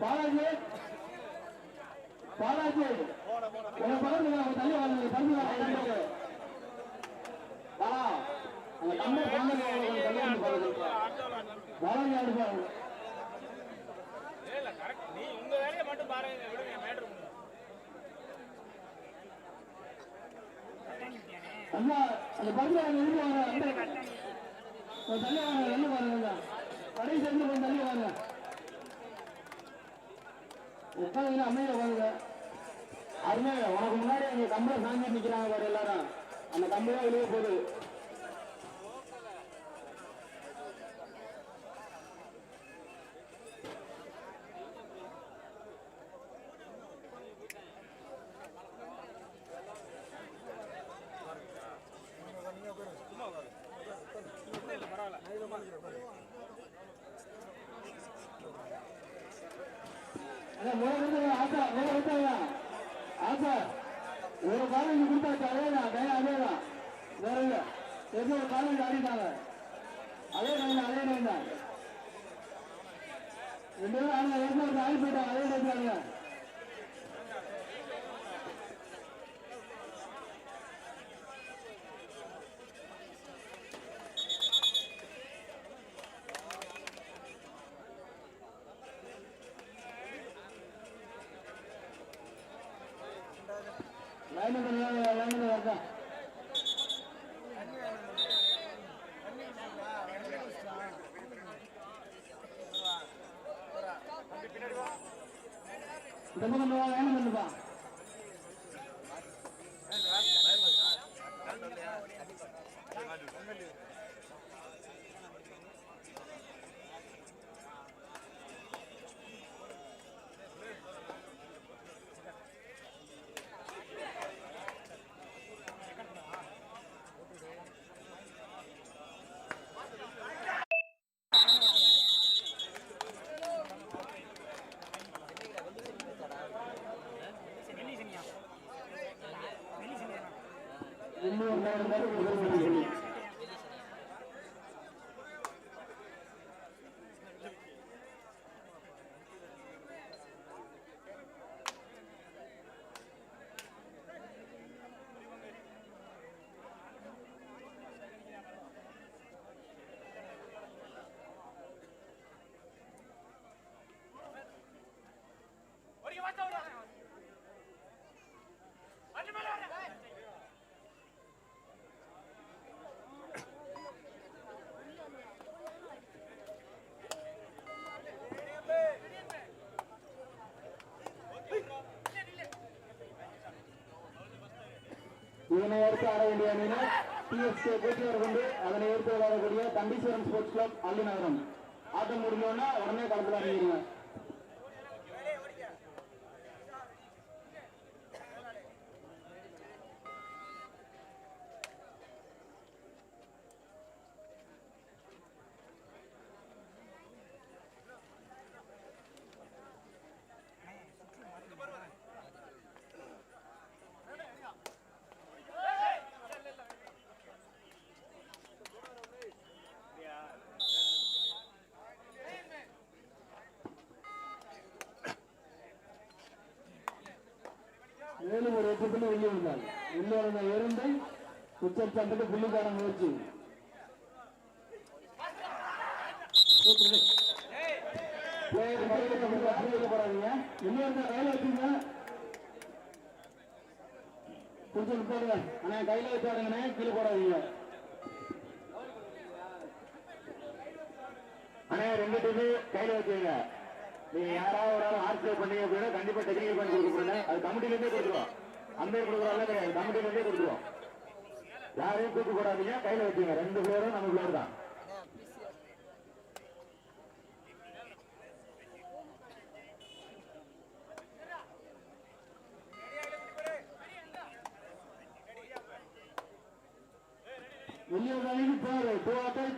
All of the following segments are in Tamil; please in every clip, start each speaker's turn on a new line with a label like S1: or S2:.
S1: பாலாஜி பாலாஜி உங்க பக்கத்துல அவங்க தள்ளி வாங்க தள்ளி வாங்க பாலாஜி அனுப்பாங்க
S2: கரெக்ட் நீ உங்க வேலையை மட்டும் பாருங்க விடுங்க மேட்ரு
S1: அண்ணா அந்த அவங்க இருந்து வாங்க கொஞ்சம் தள்ளி வாங்க என்ன பாருங்க கடைசி இருந்து கொஞ்சம் தள்ளி வாங்க. உட்காந்து அமைதியா உட்காந்துங்க அருமையா உனக்கு முன்னாடி அங்க கம்பளை சாஞ்சி நிக்கிறாங்க பாரு எல்லாரும். அந்த கம்பளா வெளியே போகுது. ரெண்டு பேரும் ஆடுங்க ஏற்கனவே ஒரு அதே இன்னும் நேரம் நேரம் கொடுக்கணும் இதனை எடுத்து ஆட வேண்டிய அணியினர் டிஎஸ்கே கூட்டியார் கொண்டு அதனை எடுத்து விளையாடக்கூடிய தண்டீஸ்வரம் ஸ்போர்ட்ஸ் கிளப் அள்ளிநகரம் ஆட்டம் முடிஞ்சோன்னா உடனே களத்தில் இறங்கிடுங்க மேலும் ஒரு எட்டு புள்ளி வெளியே வந்தார் இன்னொரு வந்த இரண்டை உச்சர் சண்டத்தை புள்ளிக்கான முயற்சி. பிளேயர் கையில கம்பி கையில வச்சுங்க புடிச்சு போடுங்க ஆனா கையில வச்சாருங்கண்ணே கீழே போடாதீங்க
S3: அண்ணே ரெண்டு டீமு கையில வச்சுங்க நீங்க யாராவது ஒரு ஆள் ஆர்ட் பண்ணீங்க அப்படின்னா கண்டிப்பா டெக்னிக்கல் பண்ணி கொடுக்க போறேன் அது கமிட்டில இருந்தே கொடுத்துருவோம் அம்பேர் கொடுக்குறாங்க கிடையாது. கமிட்டில இருந்தே கொடுத்துருவோம். யாரையும் தூக்கு போடாதீங்க. கையில வச்சுங்க ரெண்டு பேரும் நம்ம பிளேயர் தான்.
S1: வெளியே வந்தாலும் டூ ஆட்டாய்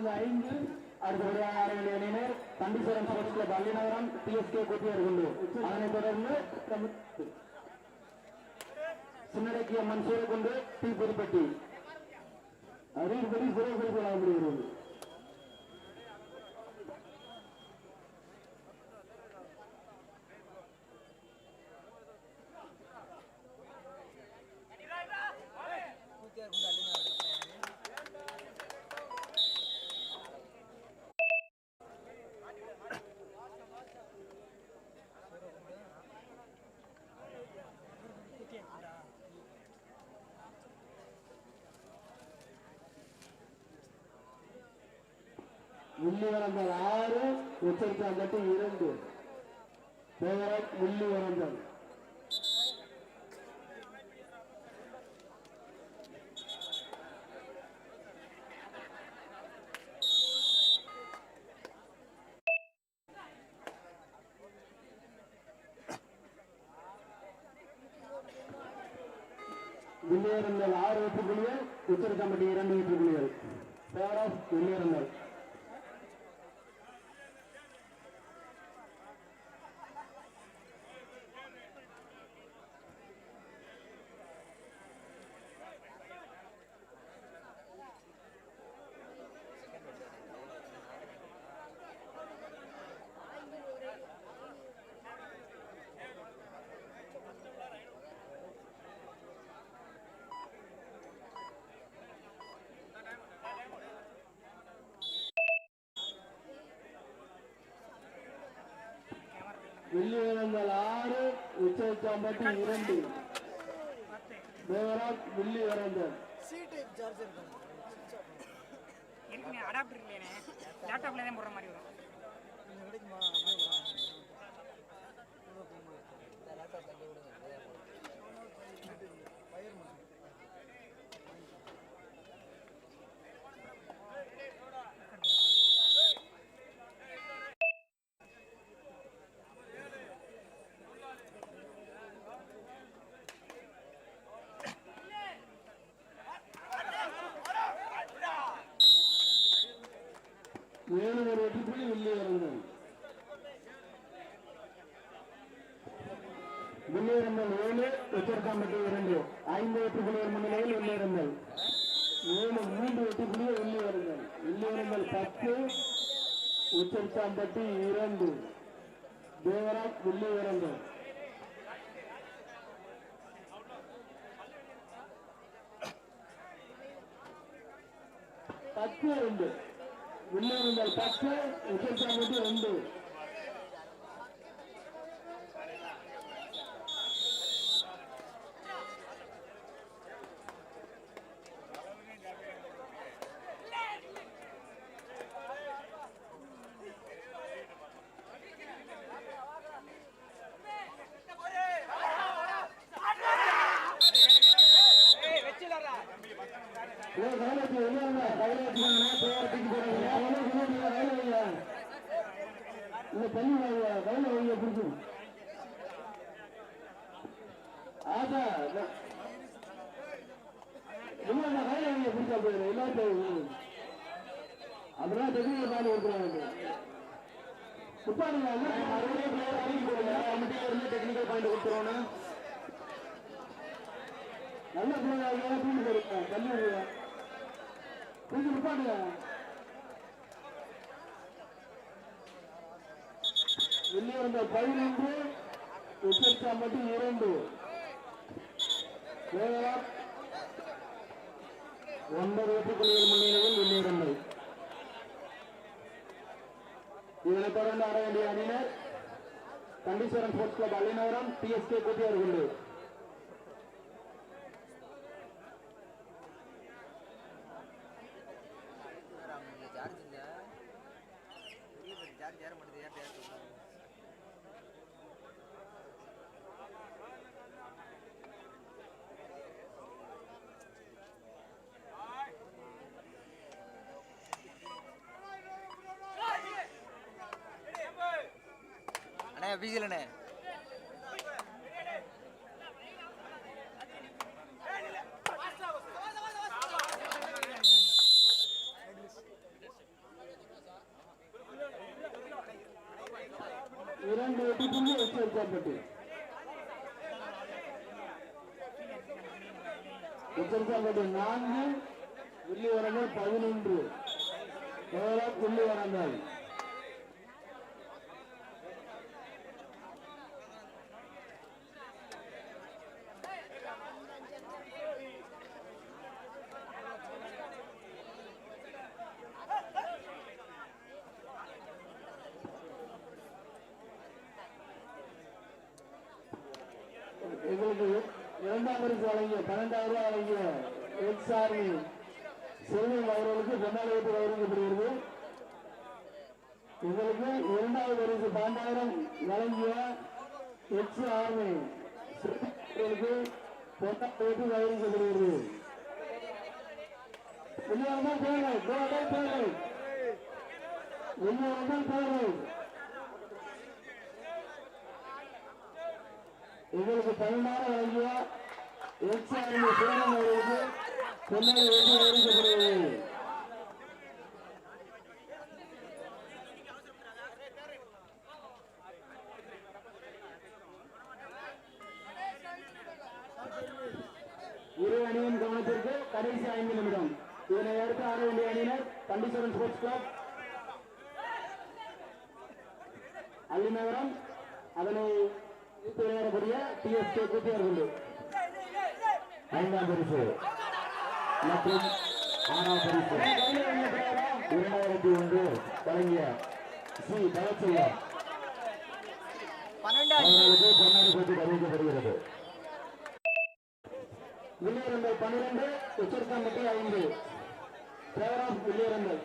S1: இதிலிருந்து ஐந்து அடுத்தபடியாக ஆட வேண்டிய அணியினர் Thandeeswaram sports club Allinagaram TSK Kottiyarkundu அதனைத் தொடர்ந்து சின்னடக்கிய சின்னடக்கி சூரக்குண்டு டி புதுப்பட்டி. அறிவுபடி சிறப்பு வழங்கப்படுகிறது முள்ளிவரந்தல் ஆறு உச்சரித்தாங்கட்டு இரண்டு. பேரம் உள்ளிவரங்கள் உள்ளிவரங்கள் ஆறு வெற்றி புள்ளிகள் உச்சரித்தாம்பட்டி இரண்டு வெற்றி புள்ளிகள் பேர் பேரம் உள்ளிவரங்கள் வில்லிவரங்கள் ஆறு உச்சைச்சாம்பட்டி இரண்டு. தேவராஜ் வில்லிவரங்கள்
S4: இருக்குங்க அடாப்டர் இல்லையானே. லேப்டாப்ல தான் போடுற மாதிரி வரும்.
S1: ஏழு ஒரு வெற்றி புள்ளி வில்லிவரங்கள் வில்லியரம்பல் ஏழு உச்சரத்தாம்பட்டி இரண்டு ஐந்து எட்டு புள்ளிகள் முன்னிலையில் உள்ளிருந்தல் மேலும் மூன்று எட்டு புள்ளிகள் வில்லியரம்பல் வில்லியரம்பல் பத்து உச்சரத்தாம்பட்டி இரண்டு. தேவராஜ் வில்லியரம்பல் பத்து ரெண்டு வில்லியரம்பல் பத்து உச்சரத்தாம்பட்டி ரெண்டு
S2: ஏய் வெச்சிலடா
S1: ஏய், கையில வச்சு வெளியே வாங்க. கையில வச்சுக்கோங்கண்ணா, பேரை தூக்கி போடாதீங்க. கையில வச்சுக்கோங்க, கையில வைங்க. இல்ல, தள்ளி வைங்க. கையில வைங்க, பிடிச்சு. ஆசா, இல்ல. இல்ல, இல்ல, கையில வைங்க, பிடிச்சா போயிடும். எல்லாரும் போயிடும். அதெல்லாம் தெரிஞ்சு மாதிரி இருக்கிறாங்க உட்காருங்க மறுபடியும் player அறிவிக்க இருந்து டெக்னிக்கல் பாயிண்ட் கொடுத்துருவோம் நல்ல பிள்ளைங்க தூக்கி போடுங்க தண்ணி விடுங்க. தூக்கி நிப்பாட்டுங்க. வெளியிருந்த பதினைந்து உச்சச்சாம்பட்டி இரண்டு. ஒன்பது வெற்றி புள்ளிகள் முன்னிலையில் வெளியிருந்தது இதனைத் தொடர்ந்து ஆட வேண்டிய அணியினர் Kandeeswaran sports club S PSK கூட்டியார்கள்
S2: charge அண்ணே
S1: இரண்டு வெற்றி புள்ளி உச்சரிக்கப்பட்டு நான்கு புள்ளி வரங்கள் பதினொன்று. கேவலம் புள்ளி வரங்கள். எங்களுக்கு இரண்டாம் பரிசு வழங்கிய பன்னெண்டாயிரம் ரூபாய் வழங்கிய எக்ஸ் ஆர்மி செல்வம் அவர்களுக்கு பொன்னாலயத்தில் வழங்கப்படுகிறது. கௌரவிக்கப்படுகிறது எங்களுக்கு இரண்டாவது பரிசு பன்னெண்டாயிரம் வழங்கிய எக்ஸ் ஆர்மி அவர்களுக்கு பொன்னாடி வைத்து கௌரவிக்கப்படுகிறது வெளியாதான் தேவை தேவை தேவை வெளியாதான் தேவை எங்களுக்கு வழங்கிய எக்ஸ் ஆர்மி அவர்களுக்கு பொன்னாடி இரு அணியின் கவனத்திற்கு கடைசி ஐந்து நிமிடம். இதனை அடுத்து ஆட வேண்டிய அணியினர் கண்டிஷன் ஸ்போர்ட்ஸ் கிளப் அள்ளிநகரம் அதனை விளையாடக்கூடிய டிஎஸ்கே கூட்டியார்கள் ஐந்தாம் பரிசு. மற்றும் ஆறாம் பரிசு. இரண்டாயிரத்தி ஒன்று வழங்கிய அவர்களுக்கு பொன்னாடி போட்டி அறிவிக்கப்படுகிறது. வில்லியரங்கள் பன்னிரண்டு உச்சர்காம்பட்டி ஐந்து. பேர் ஆஃப் வில்லியரங்கள்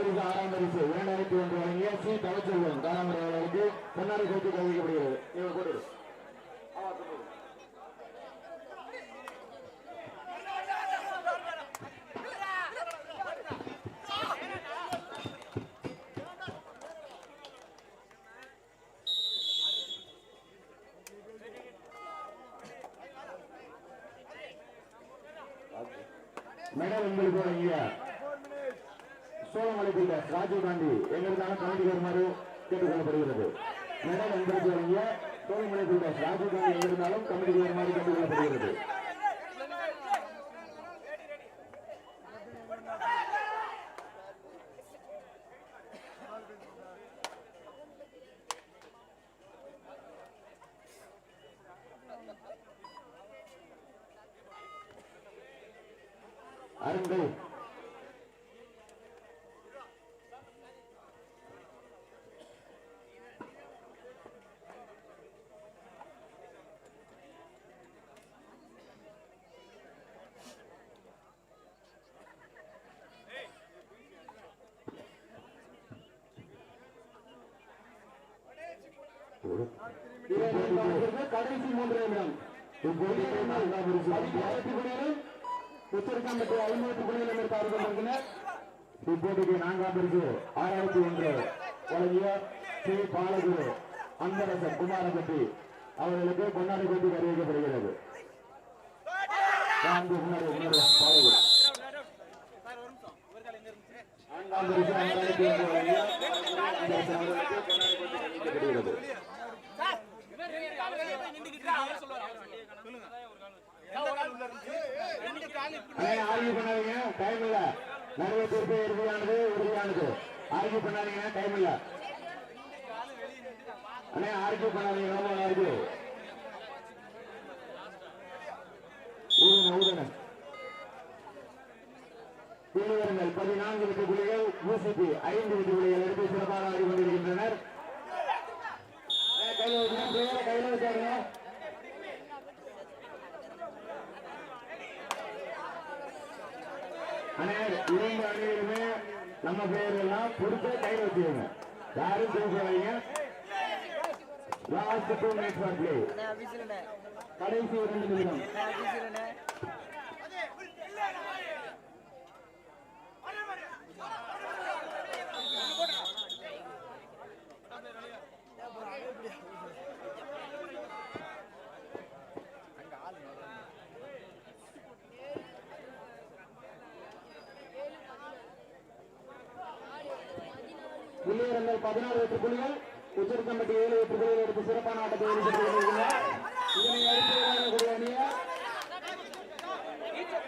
S1: ஐந்தாம் பரிசு ஆறாம் பரிசு இரண்டாயிரத்தி ஒன்று வழங்கிய சி. தவச்செல்வம் காலாமுறை அவர்களுக்கு பொன்னாடி போட்டி அறிவிக்கப்படுகிறது இவங்க மேடம் உங்களுக்கு வழங்கிய
S3: சோழமலை பில்டர்ஸ் ராஜீவ்காந்தி எங்களுக்கான கமிட்டி வருமாறு கேட்டுக்கொள்ளப்படுகிறது. மேடம் என்பதற்கு வழங்கிய சோழமலை பில்டர்ஸ் ராஜீவ்காந்தி காந்தி கமிட்டி வருமாறு கேட்டுக்கொள்ளப்படுகிறது.
S5: கடைசி மூன்று நிமிடம். உச்சரிக்காம்பட்டு ஐம்பத்தி இருக்காரு கொண்டிருக்கிறார்
S3: இப்போதைக்கு நான்காம் பரிசு ஆறாயிரத்தி ஒன்று. வழங்கிய ஸ்ரீ பாலகுரு அன்பரசன் குமாரகட்டி அவர்களுக்கு பொன்னாடி கொண்டு அறிவிக்கப்படுகிறது நான்கு முன்னாடி முன்னாடி பாலகுரு. நான்காம் பரிசு ஆறாயிரத்தி ஒன்று வழங்கிய அவர்களுக்கு பொன்னாடி கொண்டு அறிவிக்கப்படுகிறது அண்ணே, பண்ணாதீங்க? டைம் இல்ல. நிறைய தீர்ப்பு இறுதியானது உறுதியானது பண்ணாதீங்க டைம் இல்ல. அண்ணே ஆர்கியூ பண்ணாதீங்க ஆர்கியூ ஊதன ஊதன புள்ளிவரங்கள் பதினான்கு விட்டு புள்ளிகள் யூசிபி ஐந்து விட்டு புள்ளிகள் எடுத்து சிறப்பாக ஆடி கொண்டிருக்கின்றனர் கையில வச்சுங்க கையில வச்சாருங்க அண்ணே இரண்டு அணியிலுமே நம்ம பேர் எல்லாம் பொறுத்து கையில் வச்சுக்கோங்க யாரும் பேச வைங்க லாஸ்ட் டூ மினிட்ஸ்
S5: கடைசி இரண்டு நிமிடம் பதினாறு வெற்றி புள்ளிகள் உச்சரிக்கம்பட்டி ஏழு வெற்றி புள்ளிகள் எடுத்து சிறப்பான ஆட்டத்தை வெளிப்படுத்தி கொண்டிருக்கிறார் இதனை அடுத்து விளையாடக்கூடிய அணியை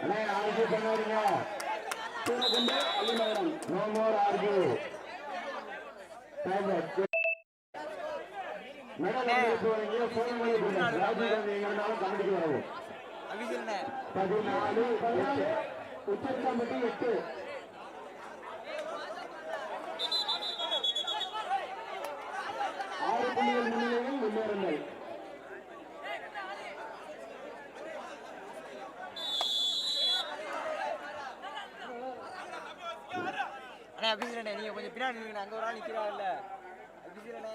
S3: அண்ணே ஆர்கியூ பண்ணாதீங்க
S5: Soorakondu Allinagaram
S3: no more argue time medal அன்பளிப்பு வழங்கிய சோழமொழி பிரிண்டர்ஸ் ராஜீவ் காந்தி எங்க இருந்தாலும் கமிட்டிக்கு வரவும்
S2: அபிஷியலண்ணே
S3: பதினாலு
S5: உச்சரிக்கம்பட்டி எட்டு ஆறு புள்ளிகள் முன்னிலையில் முன்னேறுங்கள்
S2: அண்ணே அபிஷியலண்ணே நீங்க கொஞ்சம் பின்னாடி நில்லுங்க அங்க ஒரு ஆள் நிக்கிறாருல்ல. அபிஷியலண்ணே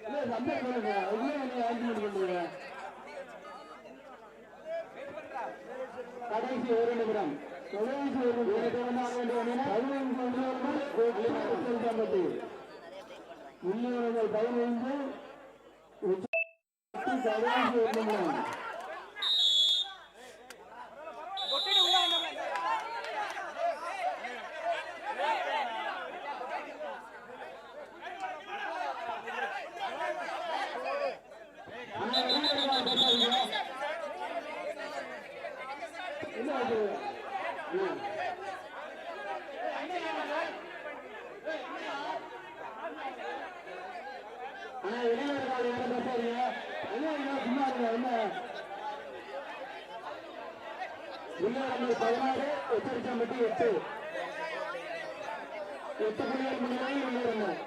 S5: இல்ல சம்பளம் சொல்லுங்க உள்ளே வந்து ஆர்குமெண்ட் பண்றீங்க கடைசி ஒரு நிமிடம் கடைசி ஒரு நிமிடம் ஆக வேண்டிய அணியினர் பதினைந்து உள்ளவர்கள் உச்சரிக்கம்பட்டி உள்ளவர்கள் பதினைந்து உச்சரிக்கம்பட்டி கடைசி ஒரு நிமிடம் அண்ணா, வெளியே வாங்க, பேசாதீங்க. என்ன அது? அண்ணா. அண்ணா, வெளியே இருக்காது, யாரும் பேசாதீங்க. வெளியே இருங்க, சும்மா இருங்க, என்ன? உள்ளவர்கள் பதினாறு எச்சரிக்கை எட்டு எட்டு புள்ளிகள் முன்னிலையில் முன்னேறினர்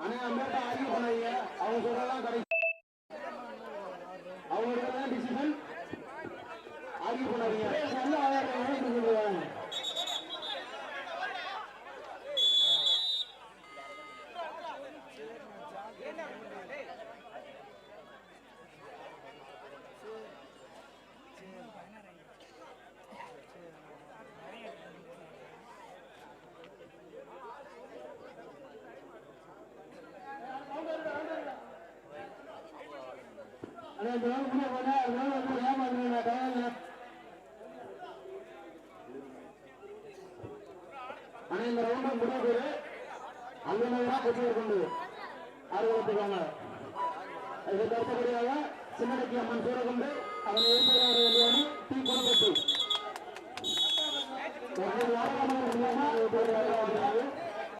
S5: அண்ணா அம்பேட்டா ஆர்கியூ பண்ணாதீங்க அவங்க சொல்றதெல்லாம் கடைசி அவங்க தான் டிசிஷன் ஆர்கியூ பண்ணாதீங்க அண்ணா இந்த ரவுண்ட் முடிய போனா அதனால வந்து ஏமாந்துருங்க டயர்ல அண்ணா இந்த ரவுண்ட் முடிய போயிரு அங்கே தான் கொண்டு கொண்டு ஆர்வத்துக்காங்க இதற்கு அடுத்தபடியாக சின்னடக்கி அம்மன் சூரகொண்டு அவனை ஏற்பட